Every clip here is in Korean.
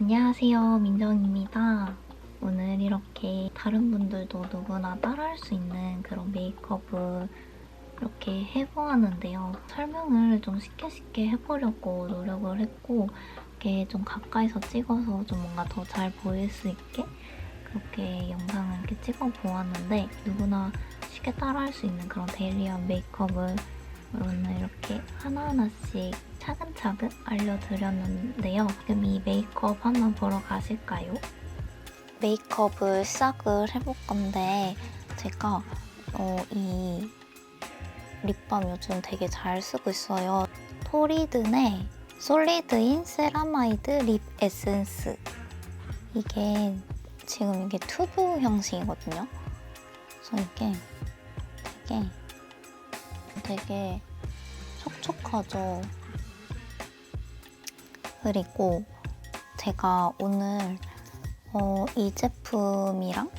안녕하세요, 민정입니다. 오늘 이렇게 다른 분들도 누구나 따라할 수 있는 그런 메이크업을 이렇게 해보았는데요. 설명을 좀 쉽게 쉽게 해보려고 노력을 했고 이렇게 좀 가까이서 찍어서 좀 뭔가 더 잘 보일 수 있게 그렇게 영상을 이렇게 찍어보았는데 누구나 쉽게 따라할 수 있는 그런 데일리한 메이크업을 오늘 이렇게 하나하나씩 차근차근 알려드렸는데요. 그럼 이 메이크업 한번 보러 가실까요? 메이크업을 시작을 해볼 건데 제가 어, 이 립밤 요즘 되게 잘 쓰고 있어요. 토리든의 솔리드인 세라마이드 립 에센스 이게 지금 이게 튜브 형식이거든요. 그래서 이게 되게 되게 촉촉하죠. 그리고 제가 오늘 어, 이 제품이랑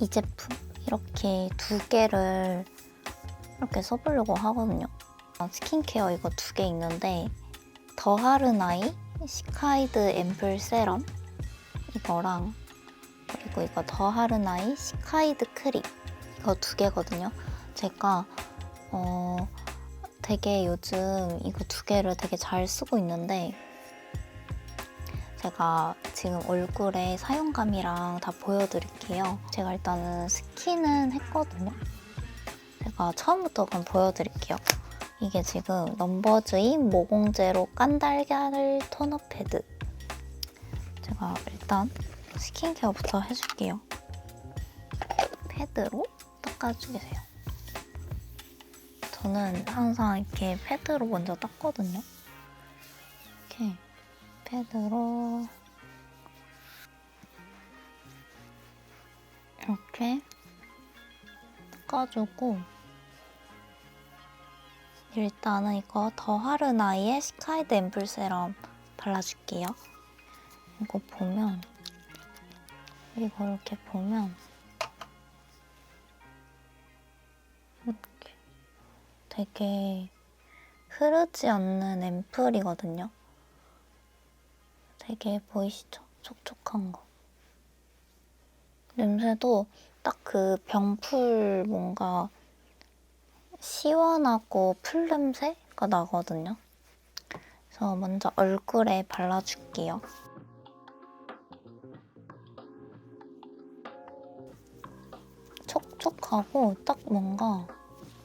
이 제품 이렇게 두 개를 이렇게 써보려고 하거든요. 어, 스킨케어 이거 두 개 있는데 더하르나이 시카이드 앰플 세럼 이거랑 그리고 이거 더하르나이 시카이드 크림 이거 두 개거든요. 제가 어 되게 요즘 이거 두 개를 되게 잘 쓰고 있는데 제가 지금 얼굴에 사용감이랑 다 보여드릴게요. 제가 일단은 스킨은 했거든요. 제가 처음부터 그럼 보여드릴게요. 이게 지금 넘버즈인 모공제로 깐달걀 톤업 패드. 제가 일단 스킨케어부터 해줄게요. 패드로 닦아주세요. 저는 항상 이렇게 패드로 먼저 닦거든요. 이렇게 패드로 이렇게 닦아주고 일단은 이거 더 하르나이의 스카이드 앰플 세럼 발라줄게요. 이거 보면 이거 이렇게 보면 되게 흐르지 않는 앰플이거든요. 되게 보이시죠? 촉촉한 거. 냄새도 딱 그 병풀 뭔가 시원하고 풀 냄새가 나거든요. 그래서 먼저 얼굴에 발라줄게요. 촉촉하고 딱 뭔가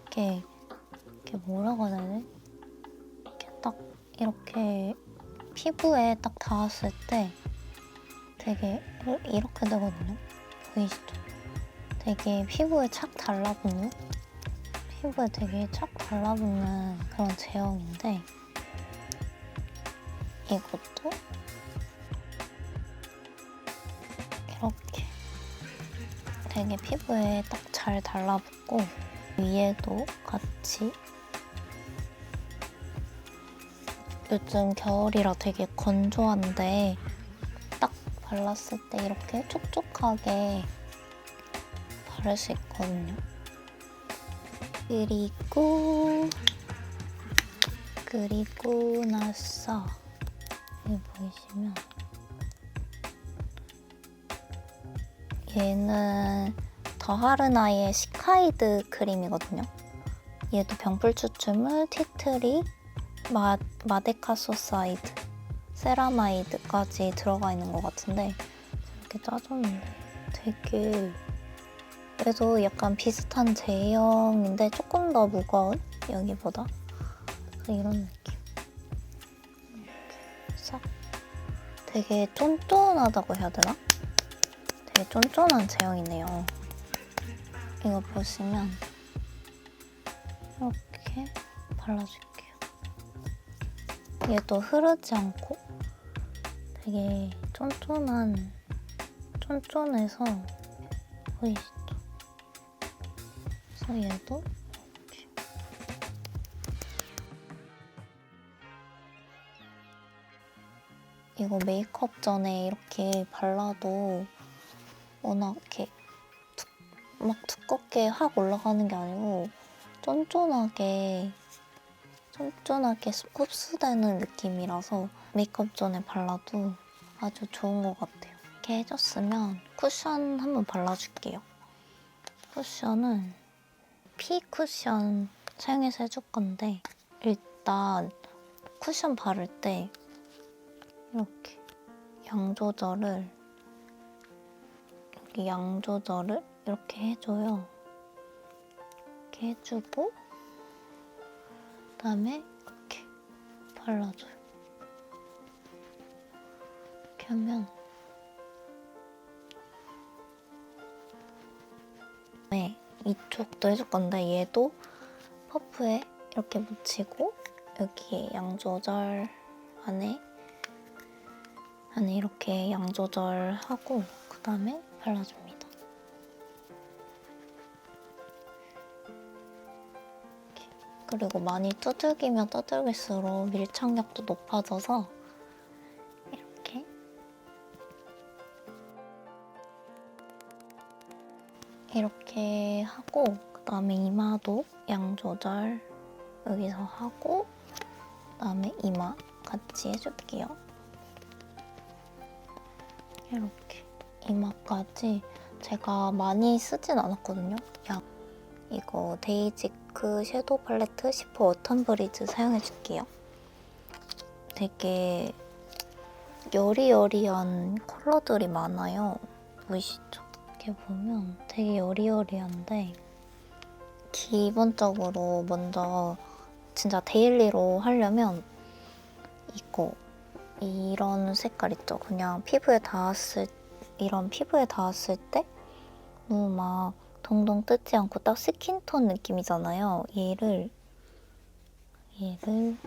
이렇게 이렇게 뭐라고 해야 되지? 이렇게 딱 이렇게 피부에 딱 닿았을 때 되게 이- 이렇게 되거든요. 보이시죠? 되게 피부에 착 달라붙는 피부에 되게 착 달라붙는 그런 제형인데 이것도 이렇게 되게 피부에 딱 잘 달라붙고 위에도 같이 요즘 겨울이라 되게 건조한데 딱 발랐을 때 이렇게 촉촉하게 바를 수 있거든요. 그리고 그리고 나서 여기 보이시면 얘는 더하르나이의 시카이드 크림이거든요. 얘도 병풀 추출물, 티트리, 마, 마데카소사이드, 세라마이드까지 들어가 있는 것 같은데 이렇게 짜줬는데 되게 그래도 약간 비슷한 제형인데 조금 더 무거운 여기보다 이런 느낌. 싹. 되게 쫀쫀하다고 해야 되나? 되게 쫀쫀한 제형이네요. 이거 보시면 이렇게 발라줄게요 얘도 흐르지 않고 되게 쫀쫀한 쫀쫀해서 보이시죠? 그래서 얘도 이거 메이크업 전에 이렇게 발라도 워낙 이렇게 두, 막 두껍게 확 올라가는 게 아니고 쫀쫀하게 쫀쫀하게 흡수되는 느낌이라서 메이크업 전에 발라도 아주 좋은 것 같아요. 이렇게 해줬으면 쿠션 한번 발라줄게요. 쿠션은 피 쿠션 사용해서 해줄 건데 일단 쿠션 바를 때 이렇게 양 조절을 양 조절을 이렇게 해줘요. 이렇게 해주고 그다음에 이렇게 발라줘요. 이렇게 하면 네, 이쪽도 해줄 건데 얘도 퍼프에 이렇게 묻히고 여기에 양 조절 안에 안에 이렇게 양 조절하고 그 다음에 발라줍니다. 그리고 많이 두들기면 두들길수록 밀착력도 높아져서 이렇게 이렇게 하고 그 다음에 이마도 양 조절 여기서 하고 그 다음에 이마 같이 해줄게요. 이렇게 이마까지 제가 많이 쓰진 않았거든요. 양 이거 데이지크 섀도우 팔레트 10호 워턴 브리즈 사용해줄게요. 되게 여리여리한 컬러들이 많아요. 보이시죠? 이렇게 보면 되게 여리여리한데 기본적으로 먼저 진짜 데일리로 하려면 이거 이런 색깔 있죠? 그냥 피부에 닿았을 이런 피부에 닿았을 때 너무 막 동동 뜨지 않고 딱 스킨톤 느낌이잖아요. 얘를 얘를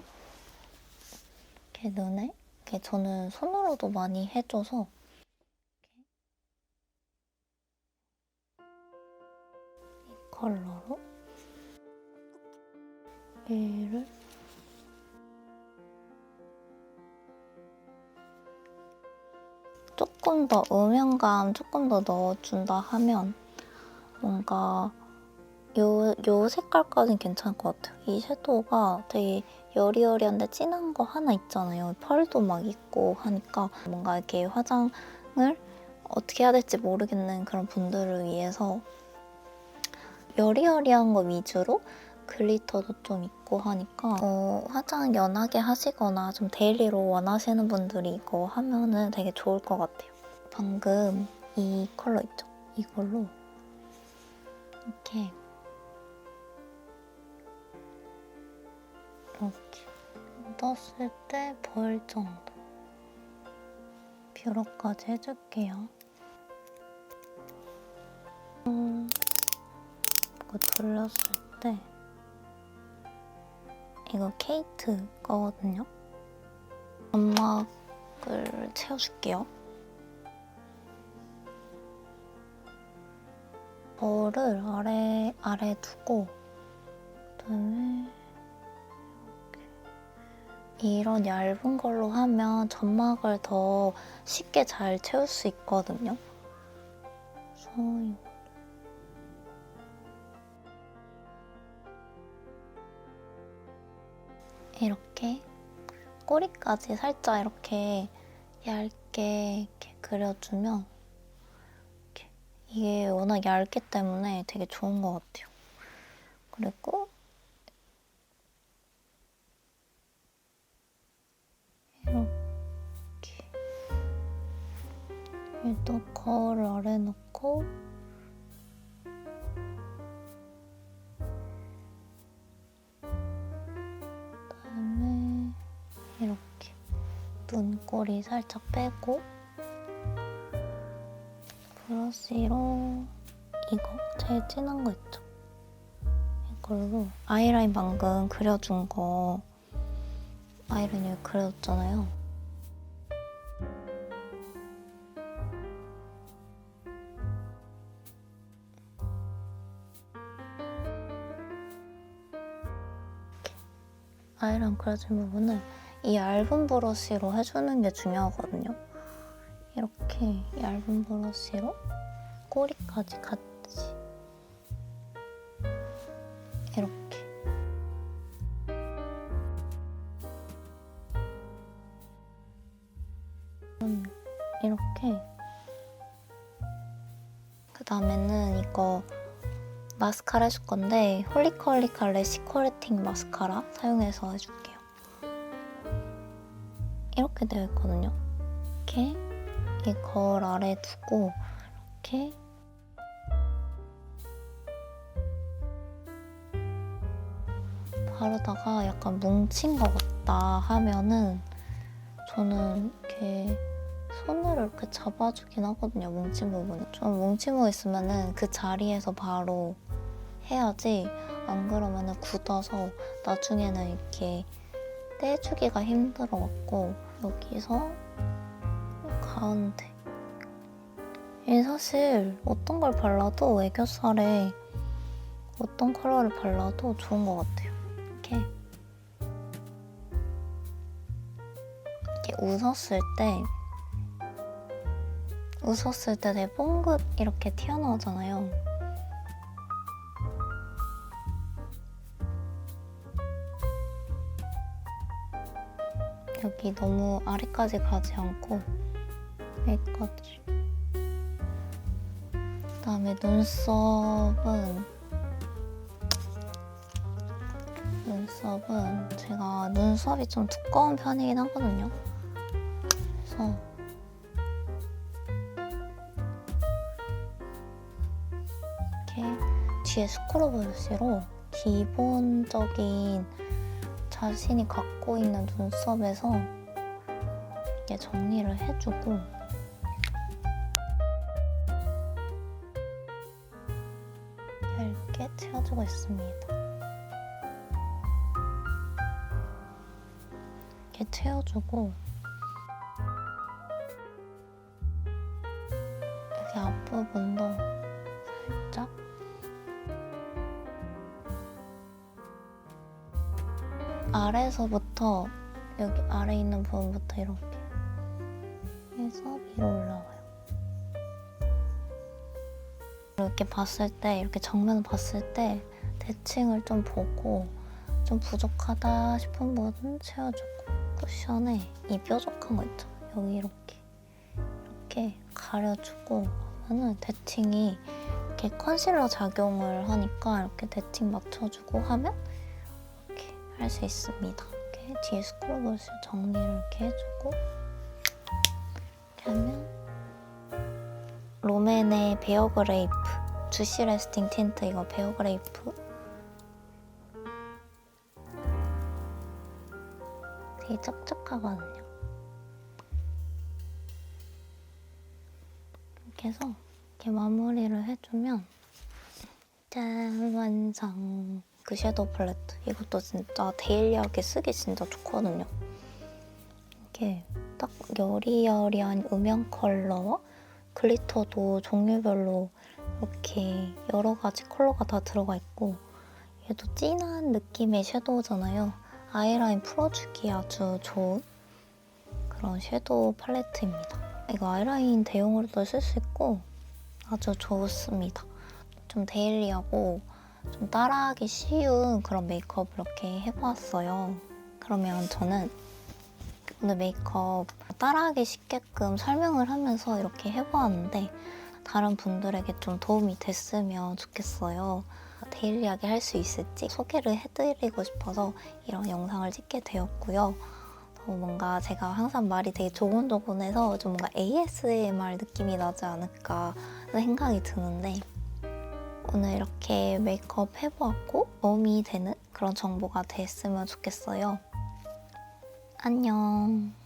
이렇게 눈에 이렇게 저는 손으로도 많이 해줘서 이 컬러로 얘를 조금 더 음영감 조금 더 넣어준다 하면 뭔가 요, 요 색깔까지는 괜찮을 것 같아요. 이 섀도우가 되게 여리여리한데 진한 거 하나 있잖아요. 펄도 막 있고 하니까 뭔가 이렇게 화장을 어떻게 해야 될지 모르겠는 그런 분들을 위해서 여리여리한 거 위주로 글리터도 좀 있고 하니까 어, 화장 연하게 하시거나 좀 데일리로 원하시는 분들이 이거 하면은 되게 좋을 것 같아요. 방금 이 컬러 있죠? 이걸로 이렇게 이렇게 떴을 때 보일 정도 뷰러까지 해줄게요. 음, 이거 돌렸을 때 이거 케이트 거거든요. 점막을 채워줄게요. 거울을 아래 아래 두고 그다음에 이렇게 이런 얇은 걸로 하면 점막을 더 쉽게 잘 채울 수 있거든요. 그래서 이렇게 꼬리까지 살짝 이렇게 얇게 이렇게 그려주면 이게 워낙 얇기 때문에 되게 좋은 것 같아요. 그리고 이렇게 얘도 거울 아래 놓고 그다음에 이렇게 눈꼬리 살짝 빼고 브러쉬로 이거 제일 진한 거 있죠? 이걸로 아이라인 방금 그려준 거 아이라인 여기 그려줬잖아요. 아이라인 그려준 부분을 이 얇은 브러쉬로 해주는 게 중요하거든요. 이렇게 얇은 브러쉬로 꼬리까지 같이 이렇게. 음, 이렇게. 그 다음에는 이거 마스카라 해줄 건데 홀리컬리 칼레 시커레팅 마스카라 사용해서 해줄게요. 이렇게 되어 있거든요. 이렇게. 이 거울 아래 두고 이렇게 바르다가 약간 뭉친 것 같다 하면은 저는 이렇게 손으로 이렇게 잡아주긴 하거든요. 뭉친 부분을. 좀 부분 있으면은 그 자리에서 바로 해야지 안 그러면은 굳어서 나중에는 이렇게 떼주기가 힘들어갖고 여기서 가운데 이 사실 어떤 걸 발라도 애교살에 어떤 컬러를 발라도 좋은 것 같아요. 이렇게 이렇게 웃었을 때 웃었을 때 되게 뽕긋 이렇게 튀어나오잖아요. 여기 너무 아래까지 가지 않고 여기까지. 그다음에 눈썹은 눈썹은 제가 눈썹이 좀 두꺼운 편이긴 하거든요. 그래서 이렇게 뒤에 스크럽 브러쉬로 기본적인 자신이 갖고 있는 눈썹에서 이렇게 정리를 해주고 있습니다. 이렇게 채워주고 여기 앞부분도 살짝 아래서부터 여기 아래 있는 부분부터 이렇게 해서 위로 올라와요. 이렇게 봤을 때 이렇게 정면을 봤을 때 대칭을 좀 보고 좀 부족하다 싶은 부분 채워주고 쿠션에 이 뾰족한 거 있죠. 여기 이렇게 이렇게 가려주고 하면은 대칭이 이렇게 컨실러 작용을 하니까 이렇게 대칭 맞춰주고 하면 이렇게 할 수 있습니다. 이렇게 뒤에 스크롤을 정리를 이렇게 해주고 이렇게 하면 롬앤의 베어 그레이프 주시 레스팅 틴트 이거 베어 그레이프 되게 촉촉하거든요. 이렇게 해서 이렇게 마무리를 해주면 짠 완성 그 섀도우 팔레트 이것도 진짜 데일리하게 쓰기 진짜 좋거든요. 이게 딱 여리여리한 음영 컬러와 글리터도 종류별로 이렇게 여러 가지 컬러가 다 들어가 있고 얘도 진한 느낌의 섀도우잖아요. 아이라인 풀어주기 아주 좋은 그런 섀도우 팔레트입니다. 이거 아이라인 대용으로도 쓸 수 있고 아주 좋습니다. 좀 데일리하고 좀 따라하기 쉬운 그런 메이크업을 이렇게 해보았어요. 그러면 저는 오늘 메이크업 따라하기 쉽게끔 설명을 하면서 이렇게 해보았는데 다른 분들에게 좀 도움이 됐으면 좋겠어요. 데일리하게 할 수 있을지 소개를 해드리고 싶어서 이런 영상을 찍게 되었고요. 어, 뭔가 제가 항상 말이 되게 조곤조곤해서 좀 뭔가 ASMR 느낌이 나지 않을까 생각이 드는데 오늘 이렇게 메이크업 해보았고 도움이 되는 그런 정보가 됐으면 좋겠어요. 안녕.